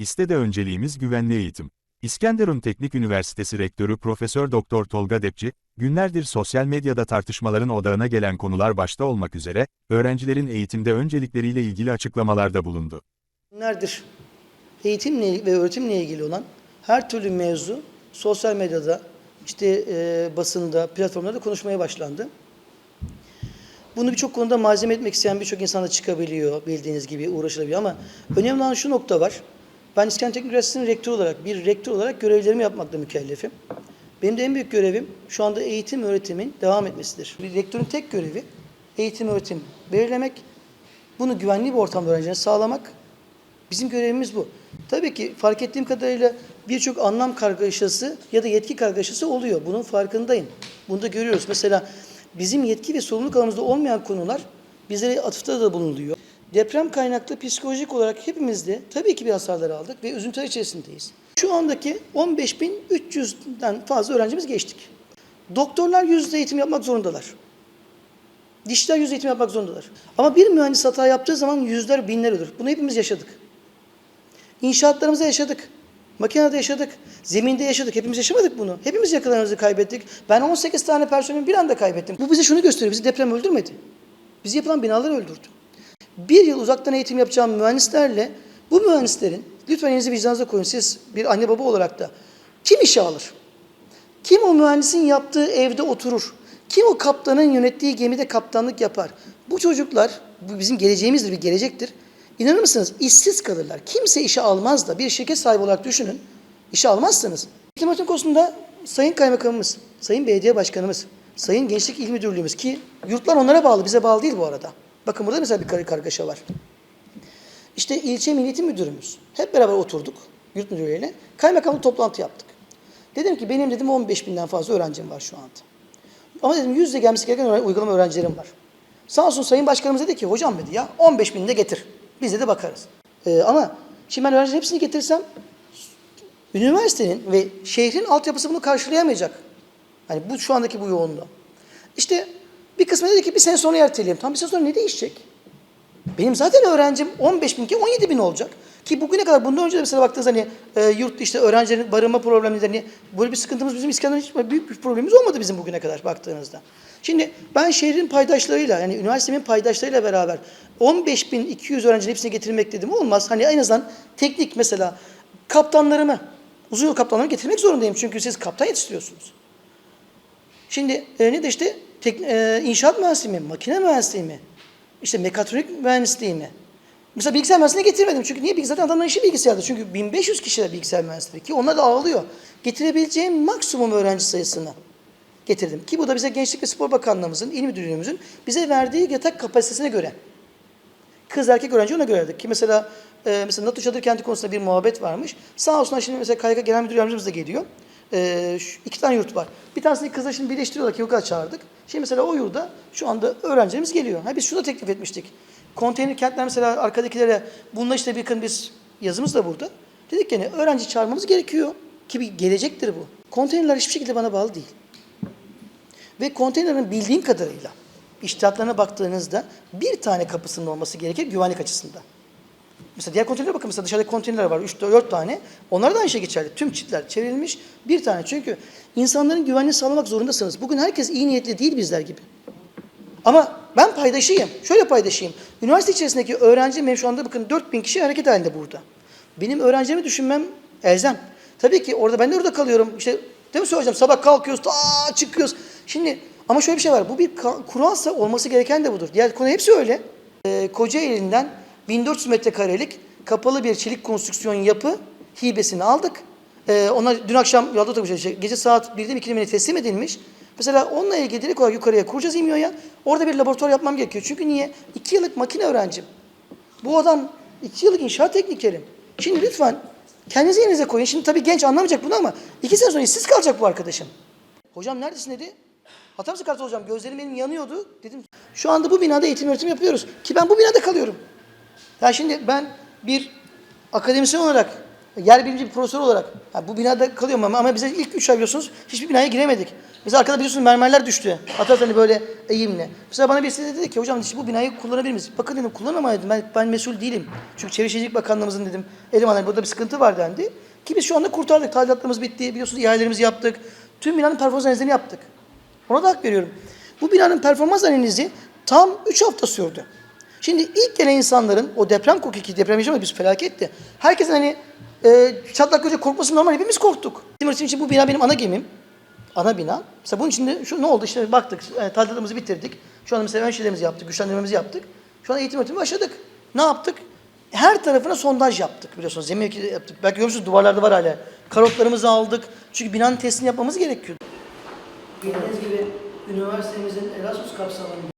İSTE'de önceliğimiz güvenli eğitim. İskenderun Teknik Üniversitesi Rektörü Profesör Doktor Tolga Depçi, günlerdir sosyal medyada tartışmaların odağına gelen konular başta olmak üzere, öğrencilerin eğitimde öncelikleriyle ilgili açıklamalarda bulundu. Günlerdir eğitimle ve öğretimle ilgili olan her türlü mevzu sosyal medyada, işte e, basında, platformlarda konuşmaya başlandı. Bunu birçok konuda malzeme etmek isteyen birçok insan da çıkabiliyor bildiğiniz gibi uğraşılabiliyor ama önemli olan şu nokta var. Ben İskender Teknik Üniversitesi'nin rektör olarak, bir rektör olarak görevlerimi yapmakla mükellefim. Benim de en büyük görevim şu anda eğitim öğretimin devam etmesidir. Bir rektörün tek görevi eğitim öğretim belirlemek, bunu güvenli bir ortamda öğrencilere sağlamak, Bizim görevimiz bu. Tabii ki fark ettiğim kadarıyla birçok anlam kargaşası ya da yetki kargaşası oluyor. Bunun farkındayım. Bunu da görüyoruz. Mesela bizim yetki ve sorumluluk alanımızda olmayan konular bizlere atıfta da bulunuluyor. Deprem kaynaklı psikolojik olarak hepimizde tabii ki bir hasarlar aldık ve üzüntüler içerisindeyiz. Şu andaki 15.300'den fazla öğrencimiz geçtik. Doktorlar yüz eğitim yapmak zorundalar. Dişler yüz eğitim yapmak zorundalar. Ama bir mühendis hata yaptığı zaman yüzler, binler ölür. Bunu hepimiz yaşadık. İnşaatlarımızda yaşadık. Makinede yaşadık. Zeminde yaşadık. Hepimiz yaşamadık bunu. Hepimiz yakınlarımızı kaybettik. Ben 18 tane personelimi bir anda kaybettim. Bu bize şunu gösteriyor. Bizi deprem öldürmedi. Bizi yapılan binalar öldürdü. Bir yıl uzaktan eğitim yapacağım mühendislerle bu mühendislerin, lütfen elinizi vicdanınıza koyun siz bir anne baba olarak da, kim işe alır? Kim o mühendisin yaptığı evde oturur? Kim o kaptanın yönettiği gemide kaptanlık yapar? Bu çocuklar, bu bizim geleceğimizdir, bir gelecektir. İnanır mısınız? İşsiz kalırlar. Kimse işe almaz da bir şirket sahibi olarak düşünün. İşe almazsınız. Eğitim öğretim konusunda Sayın Kaymakamımız, Sayın Belediye Başkanımız, Sayın Gençlik İl Müdürlüğümüz ki yurtlar onlara bağlı, bize bağlı değil bu arada. Bakın burada mesela bir kar- kargaşa var. İşte ilçe Milli Eğitim Müdürümüz. Hep beraber oturduk yurt müdürlüğüyle. Kaymakamlık toplantı yaptık. Dedim ki benim dedim 15 binden fazla öğrencim var şu anda. Ama dedim yüzde gelmesi gereken öğren- uygulama öğrencilerim var. Sağ olsun Sayın Başkanımız dedi ki hocam dedi ya 15 bini de getir. Biz de de bakarız. Ee, ama şimdi ben öğrencilerin hepsini getirsem üniversitenin ve şehrin altyapısı bunu karşılayamayacak. Hani bu şu andaki bu yoğunluğu. İşte bir kısmı dedi ki bir sene sonra erteleyelim. Tam bir sene sonra ne değişecek? Benim zaten öğrencim 15 bin ki 17 bin olacak. Ki bugüne kadar bundan önce de mesela baktığınız hani e, yurt işte öğrencilerin barınma problemleri hani böyle bir sıkıntımız bizim İskender'ın hiç büyük bir problemimiz olmadı bizim bugüne kadar baktığınızda. Şimdi ben şehrin paydaşlarıyla yani üniversitemin paydaşlarıyla beraber 15.200 öğrencinin hepsini getirmek dedim olmaz. Hani en azından teknik mesela kaptanlarımı, uzun yol kaptanlarımı getirmek zorundayım. Çünkü siz kaptan yetiştiriyorsunuz. Şimdi e, ne de işte tek, e, inşaat mühendisliği mi, makine mühendisliği mi, işte mekatronik mühendisliği mi? Mesela bilgisayar mühendisliğini getirmedim. Çünkü niye? Zaten adamların işi bilgisayarda. Çünkü 1500 kişiler bilgisayar mühendisliği ki onlar da ağlıyor. Getirebileceğim maksimum öğrenci sayısını getirdim. Ki bu da bize Gençlik ve Spor Bakanlığımızın, İl Müdürlüğümüzün bize verdiği yatak kapasitesine göre. Kız erkek öğrenci ona göre. Ki mesela e, mesela NATO Çadır Kenti konusunda bir muhabbet varmış. Sağ olsunlar şimdi mesela KYK Genel Müdür Yardımcımız da geliyor. E, şu, iki tane yurt var. Bir tanesini kızlar şimdi birleştiriyorlar ki yukarı çağırdık. Şimdi mesela o yurda şu anda öğrencilerimiz geliyor. Ha, biz şunu da teklif etmiştik. Konteyner kentler mesela arkadakilere bununla işte bir biz yazımız da burada. Dedik yani öğrenci çağırmamız gerekiyor. Ki bir gelecektir bu. Konteynerler hiçbir şekilde bana bağlı değil. Ve konteynerin bildiğim kadarıyla iştihatlarına baktığınızda bir tane kapısının olması gerekir güvenlik açısından. Mesela diğer konteynere bakın mesela dışarıda konteynerler var 3-4 tane. Onlar da aynı şey geçerli. Tüm çitler çevrilmiş bir tane. Çünkü insanların güvenliğini sağlamak zorundasınız. Bugün herkes iyi niyetli değil bizler gibi. Ama ben paydaşıyım. Şöyle paydaşıyım. Üniversite içerisindeki öğrenci benim şu anda bakın 4000 kişi hareket halinde burada. Benim öğrencilerimi düşünmem elzem. Tabii ki orada ben de orada kalıyorum. İşte değil mi söyleyeceğim sabah kalkıyoruz, ta çıkıyoruz. Şimdi ama şöyle bir şey var. Bu bir kuralsa olması gereken de budur. Diğer konu hepsi öyle. Ee, Kocaeli'nden 1400 metrekarelik kapalı bir çelik konstrüksiyon yapı hibesini aldık. Ee, onlar dün akşam oturmuş. Şey, gece saat 1'de bir kilimine teslim edilmiş. Mesela onunla ilgili direkt olarak yukarıya kuracağız İMYO'ya. Orada bir laboratuvar yapmam gerekiyor. Çünkü niye? 2 yıllık makine öğrencim. Bu adam 2 yıllık inşaat teknikerim. Şimdi lütfen kendinizi yerinize koyun. Şimdi tabii genç anlamayacak bunu ama 2 sene sonra işsiz kalacak bu arkadaşım. Hocam neredesin dedi. Hatam sıkartı hocam gözlerim benim yanıyordu. Dedim şu anda bu binada eğitim öğretim yapıyoruz. Ki ben bu binada kalıyorum. Ya şimdi ben bir akademisyen olarak yer bilimci bir profesör olarak ha, bu binada kalıyorum ama, ama bize ilk üç ay biliyorsunuz hiçbir binaya giremedik. Mesela arkada biliyorsunuz mermerler düştü. Hatta hani böyle eğimli. Mesela bana birisi dedi ki hocam işte bu binayı kullanabilir miyiz? Bakın dedim kullanamam dedim. Ben, ben mesul değilim. Çünkü Çevre Şehircilik Bakanlığımızın dedim elemanları burada bir sıkıntı var dendi. Ki biz şu anda kurtardık. Tadilatlarımız bitti. Biliyorsunuz ihalelerimizi yaptık. Tüm binanın performans analizini yaptık. Ona da hak veriyorum. Bu binanın performans analizi tam 3 hafta sürdü. Şimdi ilk gelen insanların o deprem korku ki deprem yaşamadık biz felaketti. Herkesin hani e, çatlak görecek korkması normal hepimiz korktuk. Bizim için, bu bina benim ana gemim. Ana bina. Mesela bunun içinde şu ne oldu işte baktık e, tadilatımızı bitirdik. Şu anda mesela ön şeylerimizi yaptık, güçlendirmemizi yaptık. Şu an eğitim öğretimi başladık. Ne yaptık? Her tarafına sondaj yaptık biliyorsunuz. Zemin yaptık. Belki görmüşsünüz duvarlarda var hala. Karotlarımızı aldık. Çünkü binanın testini yapmamız gerekiyor. Bildiğiniz gibi üniversitemizin Erasmus kapsamında